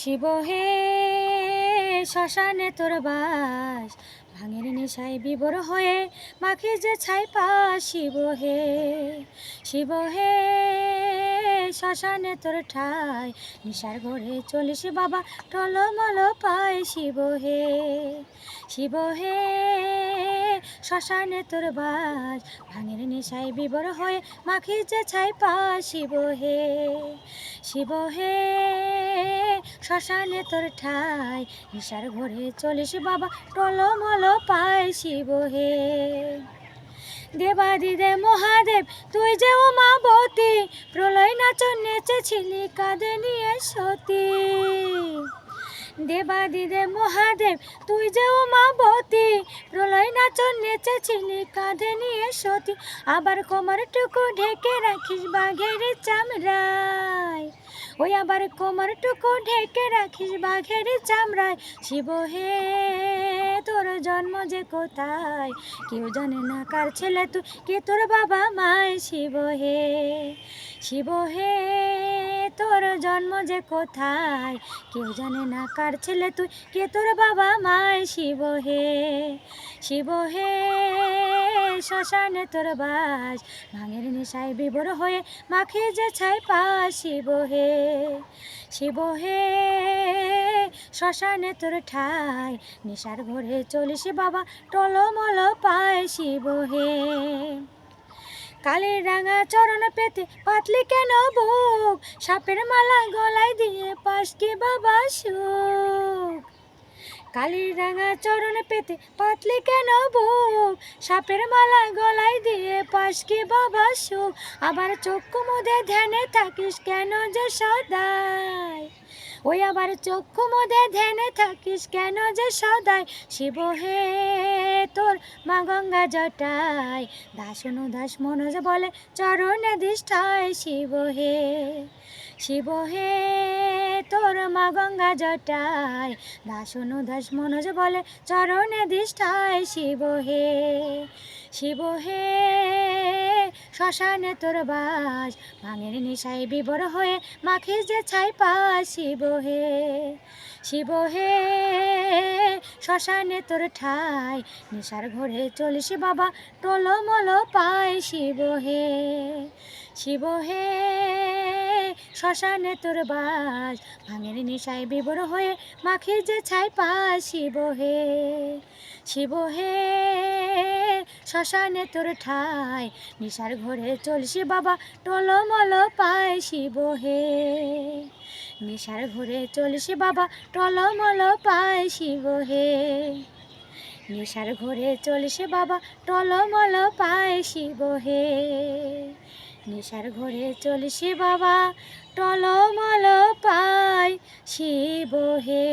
শিব হে শ্মশানে তোর বাস, ভাঙের নেশায় বিবর হয়ে মাখি যে ছাই পাস শিব হে শিব হে শ্মশানে তোর ঠাই, নিশার ঘরে চলিস বাবা, টলমল পায় শিব হে শিব হে শ্মশানে তোর বাস, ভাঙের নেশায় বিবর হয়ে মাখি যে ছাই পাস শিব হে শিব হে, শ্মশানে তোর ঠাই, নিশার ঘরে চলিস বাবা, টলমল পায় শিব হে। দেবাদিদে মহাদেব, তুই যে উমাবতী, প্রলয় নাচন নেচেছিলি কাঁদে নিয়ে সতী। দেবাদিদে মহাদেব, তুই যে ও মা উমাবতী প্রলয় নাচন নেচেছিলি কাঁধে নিয়ে সতী। আবার কোমরটুকু ঢেকে রাখিস বাঘের চামড়ায়। ওই আবার কোমরটুকু ঢেকে রাখিস বাঘের চামড়ায়। শিব হে, তোর জন্ম যে কোথায়? কেউ জানে না কার ছেলে তুই, কে তোর বাবা মায়? শিব হে শিব হে তোর জন্ম যে কোথায়? কেউ জানে না কার ছেলে তুই? কে তোর বাবা মায়? শিব হে শিব হে, শ্মশানে তোর বাস। ভাঙের নেশায় বিবর হয়ে মাখে যে ছাই পাস শিব হে শিব হে, শ্মশানে তোর ঠাই। নেশার ঘরে চলিস বাবা, টলমল পায়। শিব হে কালের রাঙা চরণ পেতে পাতলি কেন বুক সাপের মালা গলায় দিয়ে পাশ কি বাবা সুখ? কালের রাঙা চরণ পেতে পাতলি কেন বুক সাপের মালা গলায় দিয়ে পাশ কি বাবা সুখ? আবার চক্ষু মুদে ধ্যানে থাকিস কেন যে সদাই? ওই আবার চক্ষু মুদে ধ্যানে থাকিস কেন যে সদাই? শিব হে তোর মা গঙ্গা জটায় দাস দাস মনোজ বলে চরণে দিষ্ঠায় শিব হে। শিব হে তোর মা গঙ্গা জটায়, দাস দাস মনোজ বলে চরণে দিষ্ঠায় শিব হে শিব হে, শ্মশানে তোর বাস, ভাঙের নিশায় বিবর হয়ে মাখি যে ছাই পাস শিব হে শিব হে, শ্মশানে তোর ঠাই, নিশার ঘরে চলিস বাবা, টলমল পায়, শিব হে শিব হে শ্মশানে তোর বাস, ভাঙের নিশায় বিবর হয়ে মাখি যে ছাই পাস শিব হে শিব হে, শ্মশানে তোর ঠাই, নিশার ঘরে চলিস বাবা, টলমল পায় শিব হে, নিশার ঘরে চলিস বাবা, টলমল পায় শিব হে, নিশার ঘরে চলিস বাবা, টলমল পায় শিব হে নেশার ঘরে চলছে বাবা টলমল পায় শিব হে।